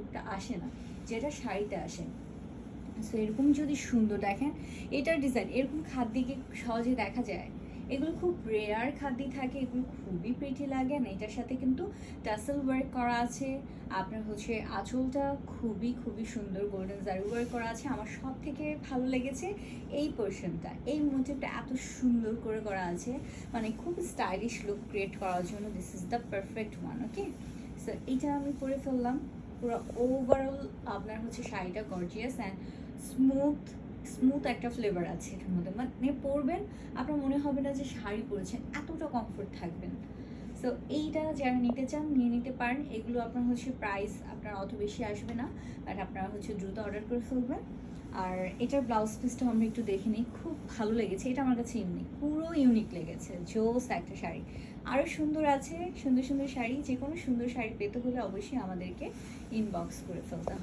লুকটা আসে না, যেটা শাড়িতে আসে। সো এরকম যদি সুন্দর দেখেন, এটার ডিজাইন এরকম খাদ্যকে সহজে দেখা যায়? এগুলো খুব রেয়ার খাদ্য থাকে, এগুলো খুবই প্রিটি লাগে না এটার সাথে কিন্তু টাসেল ওয়ার্ক করা আছে। আপনার হচ্ছে আঁচলটা খুবই খুবই সুন্দর গোল্ডেন জারি ওয়ার্ক করা আছে। আমার সব থেকে ভালো লেগেছে এই পোর্শনটা এই মোটিভটা এত সুন্দর করে করা আছে মানে খুব স্টাইলিশ লুক ক্রিয়েট করার জন্য। This is the perfect one okay so এইটা আমি করে ফেললাম। পুরো ওভারঅল আপনার হচ্ছে শাড়িটা গর্জিয়াস অ্যান্ড স্মুথ স্মুথ একটা ফ্লেভার আছে এটার মধ্যে। মানে পরবেন, আপনার মনে হবে না যে শাড়ি পরেছেন, এতটা কমফোর্ট থাকবেন সো এইটা যারা নিতে চান, নিয়ে নিতে পারেন। এগুলো আপনার হচ্ছে প্রাইস আপনার অত বেশি আসবে না বাট আপনারা হচ্ছে দ্রুত অর্ডার করে ফেলবেন। আর এটার ব্লাউজ পিসটা আমরা একটু দেখে নিই। খুব ভালো লেগেছে। এটা আমার কাছে ইউনিক পুরো ইউনিক লেগেছে। জোস একটা শাড়ি। আরও সুন্দর আছে, সুন্দর সুন্দর শাড়ি। যে কোনো সুন্দর শাড়ি পেতে হলে অবশ্যই আমাদেরকে ইনবক্স করে ফেলতে